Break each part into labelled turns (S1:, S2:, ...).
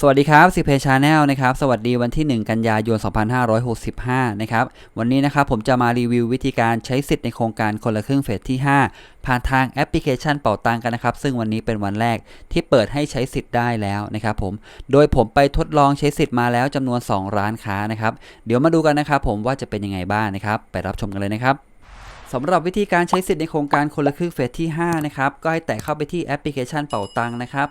S1: สวัสดีครับสิเพชาแนลนะครับสวัสดีวันที่ 1 กันยายน 2565 นะครับวันนี้นะครับผมจะมารีวิววิธีการใช้สิทธิ์ในโครงการคนละครึ่งเฟสที่ 5 ผ่านทางแอปพลิเคชันเป่าตังกันนะครับ ซึ่งวันนี้เป็นวันแรกที่เปิดให้ใช้สิทธิ์ได้แล้วนะครับผมโดยผมไปทดลองใช้สิทธิ์มาแล้วจำนวน 2 ร้านค้านะครับเดี๋ยวมาดูกันนะครับผมว่าจะเป็นยังไงบ้างนะครับไปรับชมกันเลยนะครับสำหรับวิธีการใช้สิทธิ์ในโครงการคนละครึ่งเฟสที่5นะครับก็ให้แตะเข้าไปที่แอปพลิเคชันเป่าตังนะครับ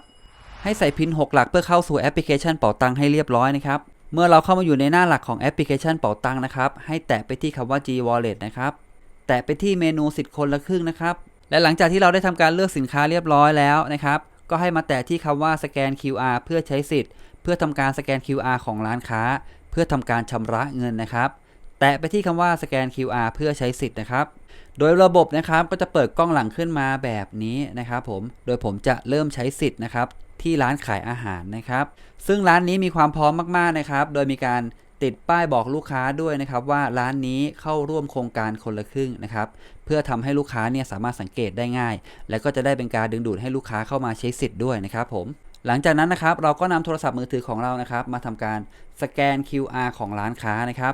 S1: ให้ใส่พิน 6 หลักเพื่อเข้าสู่แอปพลิเคชันเป่าตังให้เรียบร้อยนะครับ เมื่อเราเข้ามาอยู่ในหน้าหลักของแอปพลิเคชันเป่าตังนะครับ ให้แตะไปที่คำว่า G Wallet นะครับ แตะไปที่เมนูสิทธิ์คนละครึ่งนะครับ และหลังจากที่เราได้ทำการเลือกสินค้าเรียบร้อยแล้วนะครับ ก็ให้มาแตะที่คำว่าสแกน QR เพื่อใช้สิทธิ์ เพื่อทำการสแกน QR ของร้านค้า เพื่อทำการชำระเงินนะครับ แตะไปที่คำว่าสแกน QR เพื่อใช้สิทธิ์นะครับ โดยระบบนะครับก็จะเปิดกล้องหลังขึ้นมาแบบนี้นะครับผม โดยผมจะเริ่มใช้สิทธิ์นะครับที่ร้านขายอาหารนะครับ ซึ่งร้านนี้มีความพร้อมมากๆนะครับ โดยมีการติดป้ายบอกลูกค้าด้วยนะครับว่าร้านนี้เข้าร่วมโครงการคนละครึ่งนะครับเพื่อทำให้ลูกค้าเนี่ยสามารถสังเกตได้ง่าย และก็จะได้เป็นการดึงดูดให้ลูกค้าเข้ามาใช้สิทธิ์ด้วยนะครับผม หลังจากนั้นนะครับเราก็นำโทรศัพท์มือถือของเรานะครับ มาทำการสแกน QR ของร้านค้านะครับ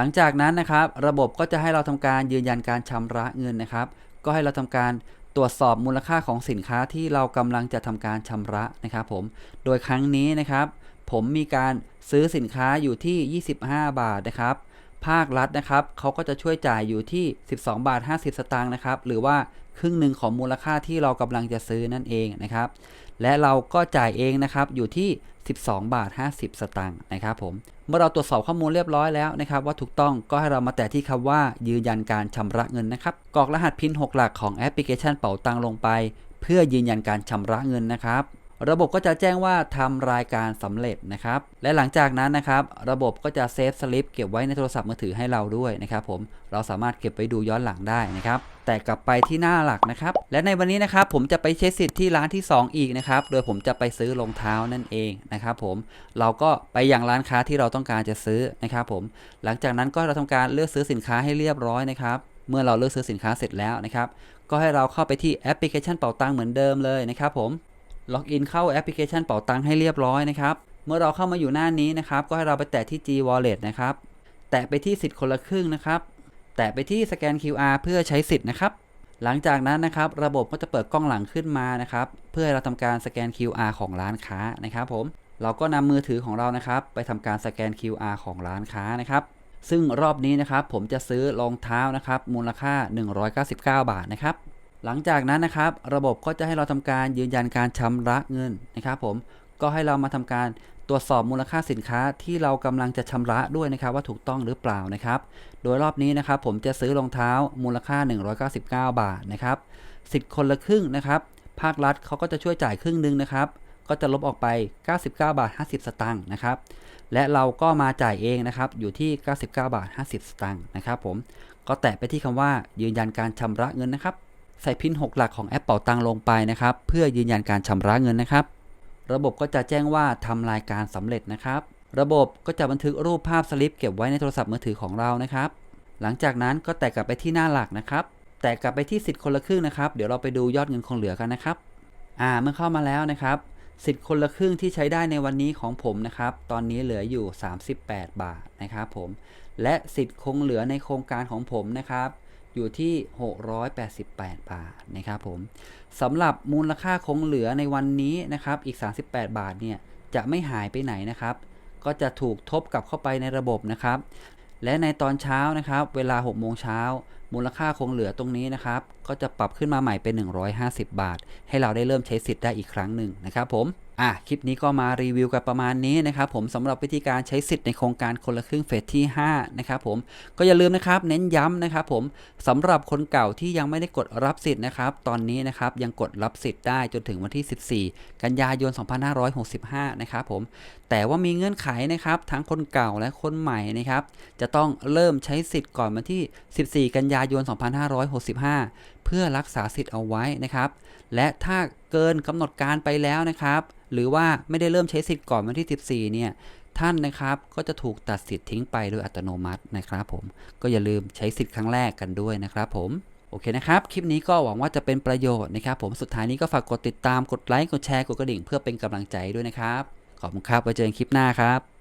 S1: หลังจากนั้นนะครับ ระบบก็จะให้เราทำการยืนยันการชำระเงินนะครับ ก็ให้เราทำการตรวจสอบมูลค่าของสินค้าที่เรากำลังจะทำการชำระนะครับผม โดยครั้งนี้นะครับ ผมมีการซื้อสินค้าอยู่ที่ 25 บาทนะครับ ภาครัฐนะครับเขาก็จะช่วยจ่ายอยู่ที่ 12 บาท 50 สตางค์นะครับ หรือว่าครึ่งหนึ่งของมูลค่าที่เรากำลังจะซื้อนั่นเองนะครับ และเราก็จ่ายเองนะครับอยู่ที่ 12 บาท 50 สตางค์นะครับผม เมื่อเราตรวจสอบข้อมูลเรียบร้อยแล้วนะครับ ว่าถูกต้องก็ให้เรามาแตะที่คำว่า ยืนยันการชำระเงินนะครับกรอกรหัสพิน 6 หลักของแอปพลิเคชันเป๋าตังลงไป เพื่อยืนยันการชำระเงินนะครับ ระบบก็จะแจ้งว่าทำรายการสำเร็จนะครับ และหลังจากนั้นนะครับ ระบบก็จะเซฟสลิปเก็บไว้ในโทรศัพท์มือถือให้เราด้วยนะครับผม เราสามารถเก็บไว้ดูย้อนหลังได้นะครับแต่กลับไปที่หน้าหลักนะครับ และในวันนี้นะครับผมจะไปใช้สิทธิ์ที่ร้านที่ 2 อีกนะครับ โดยผมจะไปซื้อรองเท้านั่นเองนะครับผม เราก็ไปอย่างร้านค้าที่เราต้องการจะซื้อนะครับผม หลังจากนั้นก็เราทำการเลือกซื้อสินค้าให้เรียบร้อยนะครับ เมื่อเราเลือกซื้อสินค้าเสร็จแล้วนะครับ ก็ให้เราเข้าไปที่แอปพลิเคชันเป๋าตังเหมือนเดิมเลยนะครับผม ล็อกอินเข้าแอปพลิเคชันเป๋าตังให้เรียบร้อยนะครับ เมื่อเราเข้ามาอยู่หน้านี้นะครับ ก็ให้เราไปแตะที่ G Wallet นะครับ แตะไปที่สิทธิ์คนละครึ่งนะครับ แตะไปที่สแกน QR เพื่อใช้สิทธิ์นะครับ หลังจากนั้นนะครับ ระบบก็จะเปิดกล้องหลังขึ้นมานะครับ เพื่อให้เราทำการสแกน QR ของร้านค้านะครับ ผม เราก็นำมือถือของเรานะครับ ไปทำการสแกน QR ของร้านค้านะครับ ซึ่งรอบนี้นะครับ ผมจะซื้อรองเท้านะครับ มูลค่า 199 บาทนะครับ หลังจากนั้นนะครับ ระบบก็จะให้เราทำการยืนยันการชำระเงินนะครับผมก็ให้เรามาทำการตรวจสอบมูลค่าสินค้าที่เรากำลังจะชำระด้วยนะครับ ว่าถูกต้องหรือเปล่านะครับ โดยรอบนี้นะครับ ผมจะซื้อรองเท้ามูลค่า 199 บาทนะครับสิทธิ์คนละครึ่งนะครับ ภาครัฐเขาก็จะช่วยจ่ายครึ่งหนึงนะครับ ก็จะลบออกไป 99 บาท 50 สตางค์นะครับ และเราก็มาจ่ายเองนะครับ อยู่ที่ 99 บาท 50 สตางค์นะครับ ผมก็แตะไปที่คำว่ายืนยันการชำระเงินนะครับ ใส่พิน 6 หลักของแอปเป่าตังลงไปนะครับ เพื่อยืนยันการชำระเงินนะครับ ระบบก็จะแจ้งว่าทำรายการสำเร็จนะครับ ระบบก็จะบันทึกรูปภาพสลิปเก็บไว้ในโทรศัพท์มือถือของเรานะครับ หลังจากนั้นก็แตะกลับไปที่หน้าหลักนะครับ แตะกลับไปที่สิทธิ์คนละครึ่งนะครับ เดี๋ยวเราไปดูยอดเงินคงเหลือกันนะครับ อ่า เมื่อเข้ามาแล้วนะครับ สิทธิ์คนละครึ่งที่ใช้ได้ในวันนี้ของผมนะครับ ตอนนี้เหลืออยู่ 38 บาทนะครับผม และสิทธิ์คงเหลือในโครงการของผมนะครับ อยู่ที่ 688 บาทนะครับผมสำหรับมูลค่าคงเหลือในวันนี้นะครับอีก 38 บาทเนี่ยจะไม่หายไปไหนนะครับ ก็จะถูกทบกลับเข้าไปในระบบนะครับ และในตอนเช้านะครับ เวลา 6 โมงเช้า มูลค่าคงเหลือตรงนี้นะครับ ก็จะปรับขึ้นมาใหม่เป็น 150 บาท ให้เราได้เริ่มใช้สิทธิ์ได้อีกครั้งหนึ่งนะครับผม อะคลิปนี้ก็มารีวิวกันประมาณนี้นะครับผมสำหรับวิธีการใช้สิทธิ์ในโครงการคนละครึ่งเฟสที่5นะครับผมก็อย่าลืมนะครับเน้นย้ำนะครับผมสำหรับคนเก่าที่ยังไม่ได้กดรับสิทธิ์นะครับตอนนี้นะครับยังกดรับสิทธิ์ได้จนถึงวันที่ 14 กันยายน 2565 นะครับผมแต่ว่ามีเงื่อนไขนะครับทั้งคนเก่าและคนใหม่นะครับจะต้องเริ่มใช้สิทธิ์ก่อนวันที่ 14 กันยายน 2565 เพื่อรักษาสิทธิ์เอาไว้นะครับ และถ้าเกินกำหนดการไปแล้วนะครับ หรือว่าไม่ได้เริ่มใช้สิทธิ์ก่อนวันที่ 14 เนี่ยท่านนะครับก็จะถูกตัดสิทธิ์ทิ้งไปโดยอัตโนมัตินะครับผมก็อย่าลืมใช้สิทธิ์ครั้งแรกกันด้วยนะครับผมโอเคนะครับ คลิปนี้ก็หวังว่าจะเป็นประโยชน์นะครับ ผมสุดท้ายนี้ก็ฝากกดติดตามกดไลค์กดแชร์กดกระดิ่ง เพื่อเป็นกำลังใจด้วยนะครับ ขอบคุณครับไว้เจอกันคลิปหน้าครับ